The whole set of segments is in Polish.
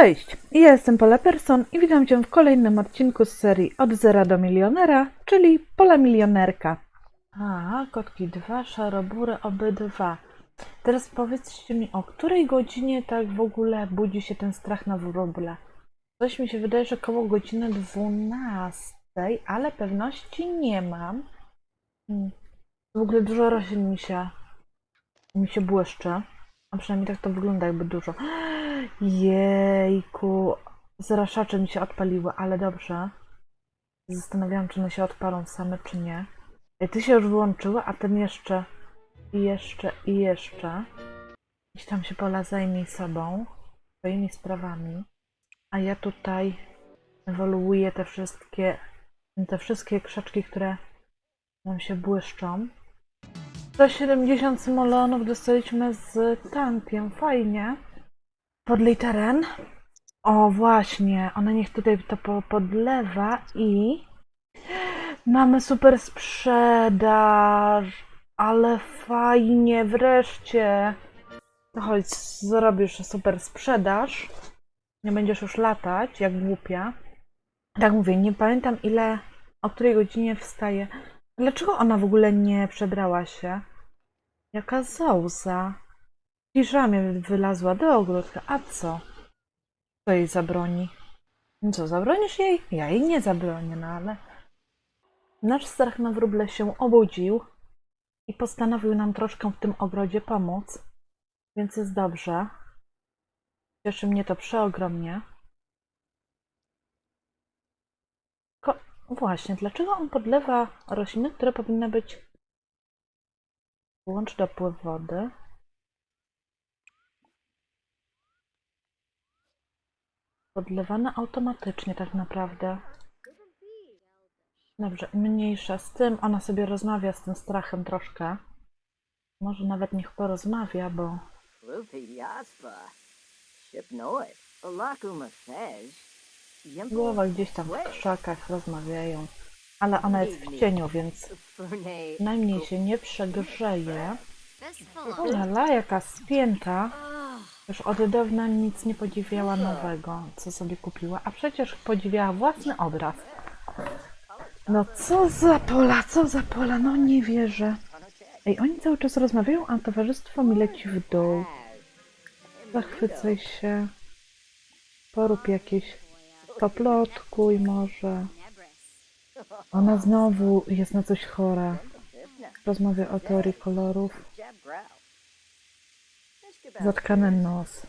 Cześć, ja jestem Pola Person i witam Cię w kolejnym odcinku z serii Od zera do milionera, czyli Pola Milionerka. A, kotki dwa, szarobury obydwa. Teraz powiedzcie mi, o której godzinie tak w ogóle budzi się ten strach na wróble? Coś mi się wydaje, że koło godziny 12, ale pewności nie mam. Hmm. W ogóle dużo roślin mi się, mi się błyszczy. A przynajmniej tak to wygląda, jakby dużo. Jejku, zraszacze mi się odpaliły, ale dobrze. Zastanawiałam, czy one się odpalą same, czy nie. Ty się już wyłączyły, a ten jeszcze, i jeszcze, i jeszcze. Gdzieś tam się pola zajmij sobą, swoimi sprawami. A ja tutaj ewoluuję te wszystkie, te wszystkie krzaczki, które nam się błyszczą. 170 symolonów dostaliśmy z tankiem, fajnie. Podlej teren. O, właśnie, ona niech tutaj to po- podlewa i mamy super sprzedaż, ale fajnie, wreszcie. Chodź, zrobisz super sprzedaż. Nie będziesz już latać, jak głupia. Tak mówię, nie pamiętam ile, o której godzinie wstaje. Dlaczego ona w ogóle nie przebrała się? Jaka zauza. Piżamie wylazła do ogródka. A co? Co jej zabroni? No Co, zabronisz jej? Ja jej nie zabronię, no ale... Nasz strach na wróble się obudził i postanowił nam troszkę w tym ogrodzie pomóc, więc jest dobrze. Cieszy mnie to przeogromnie. Właśnie, dlaczego on podlewa rośliny, które powinny być... Włącz dopływ wody. Podlewane automatycznie tak naprawdę. Dobrze, mniejsza z tym. Ona sobie rozmawia z tym strachem troszkę. Może nawet niech porozmawia, bo... Fez. Głowa gdzieś tam w krzakach rozmawiają. Ale ona jest w cieniu, więc najmniej się nie przegrzeje. Ulala, jaka spięta. Już od dawna nic nie podziwiała nowego, co sobie kupiła, a przecież podziwiała własny obraz. No co za pola, co za pola, no nie wierzę. Ej, oni cały czas rozmawiają, a towarzystwo mi leci w dół. Zachwycaj się. Porób jakieś poplotkuj może. Ona znowu jest na coś chora. Rozmawia o teorii kolorów. Zatkany nos.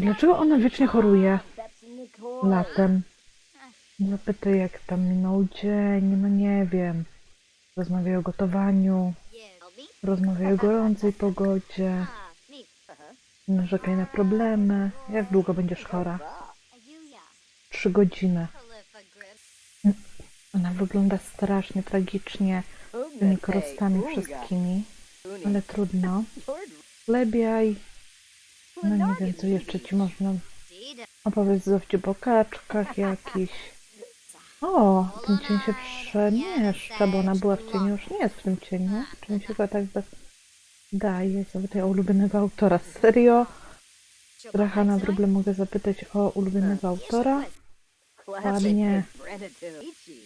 Dlaczego ona wiecznie choruje latem? Zapytaj, jak tam minął dzień, no nie wiem. Rozmawiają o gotowaniu, rozmawiają o gorącej pogodzie, narzekaj na problemy. Jak długo będziesz chora? Trzy godziny. Ona wygląda strasznie tragicznie, tymi krostami wszystkimi, ale trudno. Lebiaj. No nie wiem, co jeszcze ci można opowiedzieć dowcip o kaczkach jakiś. O, ten cień się przemieszcza, bo ona była w cieniu, już nie jest w tym cieniu. Czy mi się go tak daje? Zapytaj o ulubionego autora. Serio? Stracha na wróble mogę zapytać o ulubionego autora? Ładnie.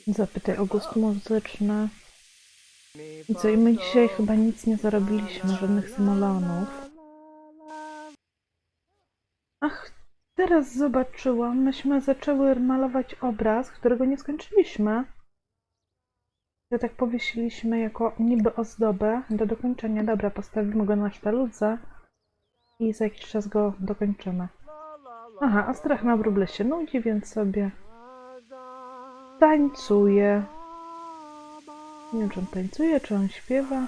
Zapytaj o gust muzyczny. I co, i my dzisiaj chyba nic nie zarobiliśmy, żadnych symolonów. Ach, teraz zobaczyłam. Myśmy zaczęły malować obraz, którego nie skończyliśmy. Ja tak powiesiliśmy jako niby ozdobę do dokończenia. Dobra, postawimy go na sztaludze i za jakiś czas go dokończymy. Aha, a strach na wróble się nudzi, więc sobie tańcuje. Nie wiem, czy on tańcuje, czy on śpiewa.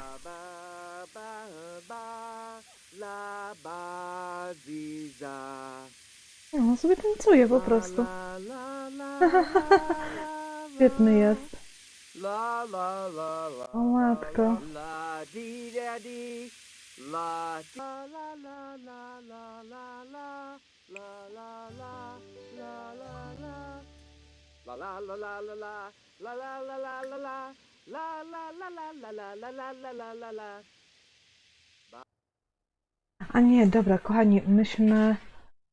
Nie, on sobie tańcuje po prostu. Świetny jest. O matko. La la la la la la la la la la la la la la la la la la la la la la la la A nie, dobra, kochani, myśmy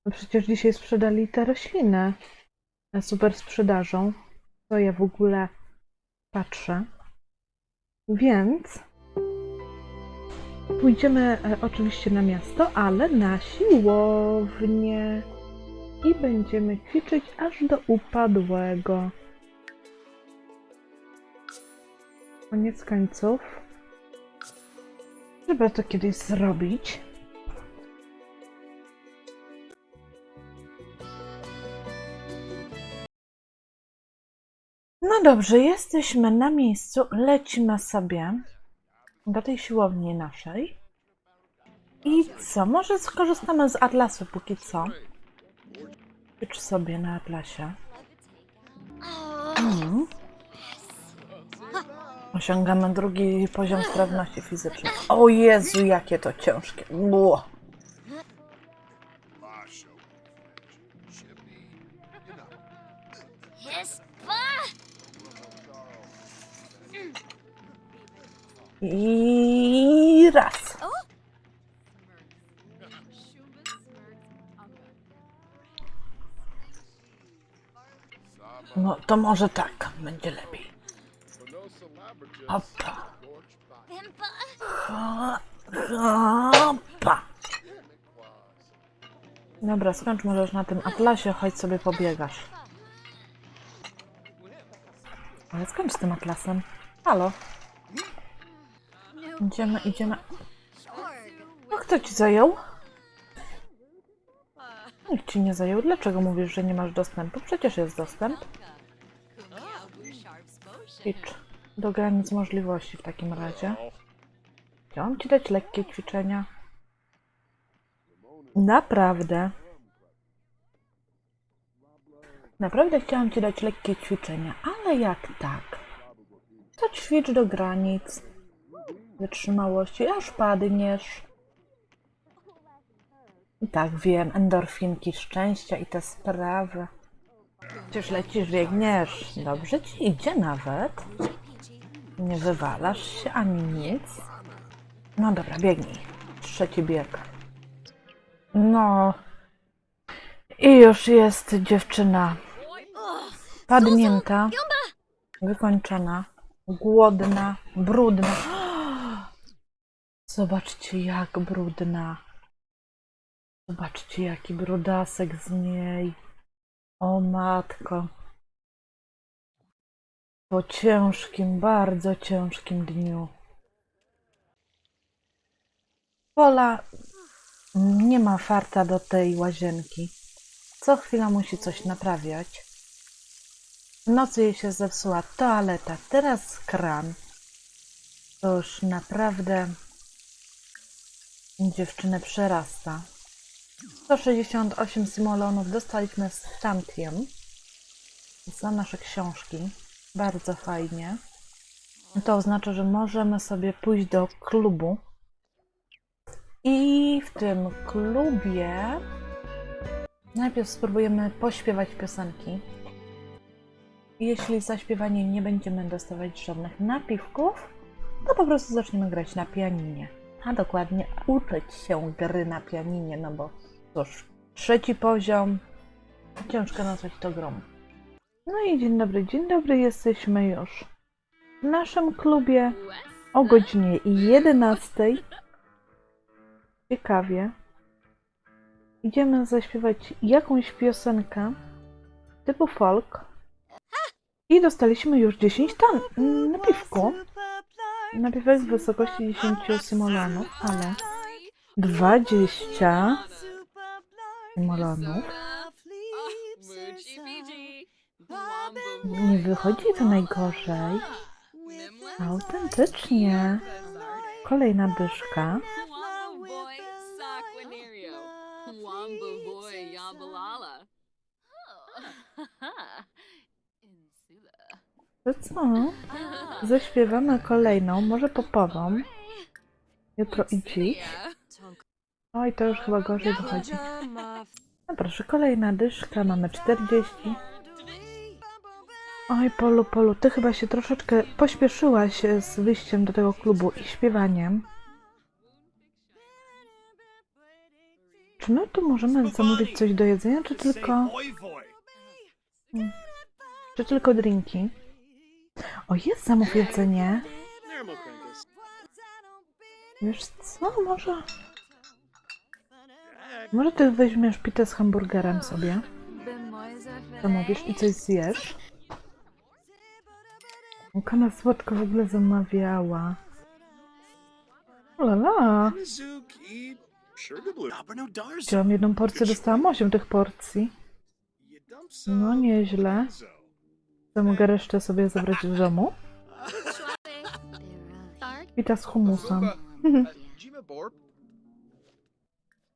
No przecież dzisiaj sprzedali te rośliny e, super sprzedażą. To ja w ogóle patrzę. Więc pójdziemy e, oczywiście na miasto, ale na siłownię. I będziemy ćwiczyć aż do upadłego. Koniec końców. Trzeba to kiedyś zrobić. No dobrze, jesteśmy na miejscu. Lecimy sobie do tej siłowni naszej. I co? Może skorzystamy z Atlasu póki co. Ćwicz sobie na Atlasie. Mhm. Osiągamy drugi poziom sprawności fizycznej. O Jezu, jakie to ciężkie. Było. I No to może tak, będzie lepiej. Hopa. Pimpa. Hopa. Dobra, skończ możesz na tym atlasie, chodź sobie pobiegasz. Ale skończ z tym atlasem. Halo. Idziemy, idziemy. No kto ci zajął? Nikt ci nie zajął. Dlaczego mówisz, że nie masz dostępu? Przecież jest dostęp. Idź do granic możliwości w takim razie. Chciałam ci dać lekkie ćwiczenia. Naprawdę. Naprawdę chciałam ci dać lekkie ćwiczenia, ale jak tak? To ćwicz do granic wytrzymałości, aż padniesz. I tak wiem, endorfinki szczęścia i te sprawy. Przecież lecisz, biegniesz. Dobrze ci idzie nawet. Nie wywalasz się ani nic. No dobra, biegnij. Trzeci bieg. No. I już jest dziewczyna. Padnięta. Wykończona. Głodna. Brudna. Zobaczcie, jak brudna. Zobaczcie, jaki brudasek z niej. O matko. Po ciężkim, bardzo ciężkim dniu. Pola nie ma farta do tej łazienki. Co chwila musi coś naprawiać. W nocy jej się zepsuła toaleta, teraz kran. To już naprawdę dziewczynę przerasta. 168 simolonów dostaliśmy z Tantiem za nasze książki. Bardzo fajnie. To oznacza, że możemy sobie pójść do klubu. I w tym klubie najpierw spróbujemy pośpiewać piosenki. Jeśli za śpiewanie nie będziemy dostawać żadnych napiwków, to po prostu zaczniemy grać na pianinie. A dokładnie uczyć się gry na pianinie, no bo cóż, trzeci poziom, ciężko nazwać to grą. No i dzień dobry, dzień dobry, jesteśmy już w naszym klubie o godzinie 11. Ciekawie. Idziemy zaśpiewać jakąś piosenkę typu folk. I dostaliśmy już 10 ton mm, na piwku. Napiwek w wysokości 10 simolanów, ale 20 simolanów. Nie wychodzi to najgorzej. Autentycznie. Kolejna dyszka. To co? Zaśpiewamy kolejną, może popową. Jutro i dziś. Oj, to już chyba gorzej wychodzi. No proszę, kolejna dyszka, mamy 40. Oj, Polu, Polu, ty chyba się troszeczkę pośpieszyłaś z wyjściem do tego klubu i śpiewaniem. Czy my tu możemy zamówić coś do jedzenia, czy tylko, czy tylko drinki? O, jest zamów jedzenie. Wiesz co, może... Może ty weźmiesz pitę z hamburgerem sobie, zamówisz i coś zjesz? Kana słodko w ogóle zamawiała. Lala. Wziąłam jedną porcję, dostałam osiem tych porcji. No nieźle. To mogę resztę sobie zabrać do domu. Pita z humusem.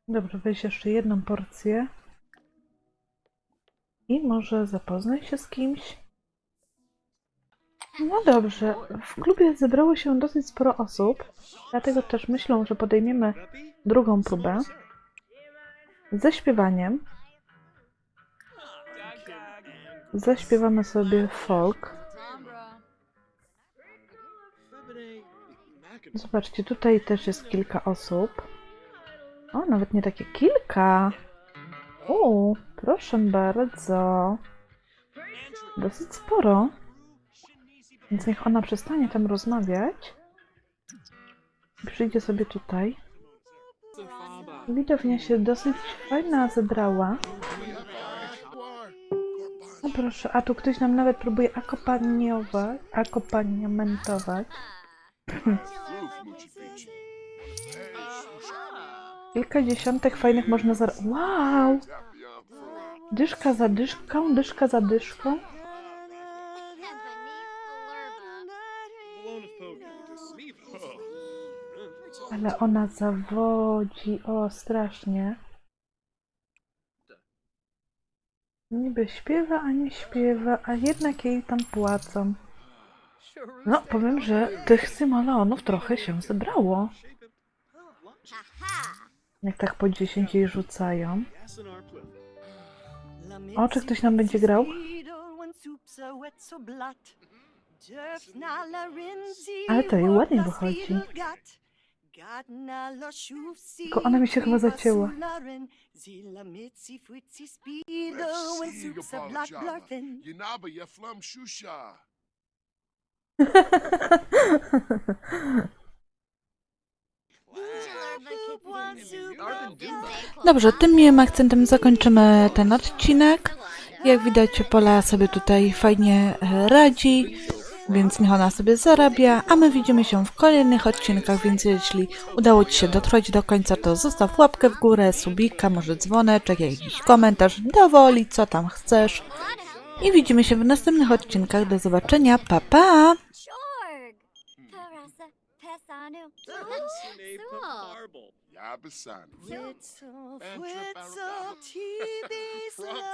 Dobrze, weź jeszcze jedną porcję. I może zapoznaj się z kimś. No dobrze, w klubie zebrało się dosyć sporo osób, dlatego też myślą, że podejmiemy drugą próbę ze śpiewaniem. Zaśpiewamy sobie folk. Zobaczcie, tutaj też jest kilka osób. O, nawet nie takie kilka. O, proszę bardzo. Dosyć sporo. Więc niech ona przestanie tam rozmawiać. Przyjdzie sobie tutaj. Widownia się dosyć fajna zebrała. Proszę, a tu ktoś nam nawet próbuje akompaniować, akompaniamentować. Kilka dziesiątek fajnych można za... Wow! Dyszka za dyszką, dyszka za dyszką. Ale ona zawodzi, o strasznie. Niby śpiewa, a nie śpiewa, a jednak jej tam płacą. No, powiem, że tych symaleonów trochę się zebrało. Jak tak po 10 jej rzucają. O, czy ktoś nam będzie grał? Ale to jej ładnie wychodzi. Tylko ona mi się chyba zacięła. Flum shusha. Dobrze, tym miłym akcentem zakończymy ten odcinek. Jak widać, Pola sobie tutaj fajnie e, radzi, więc niech ona sobie zarabia, a my widzimy się w kolejnych odcinkach, więc jeśli udało Ci się dotrwać do końca, to zostaw łapkę w górę, subika, może dzwoneczek, jakiś komentarz, dowoli, co tam chcesz. I widzimy się w następnych odcinkach. Do zobaczenia, pa pa! Trip, Witzel,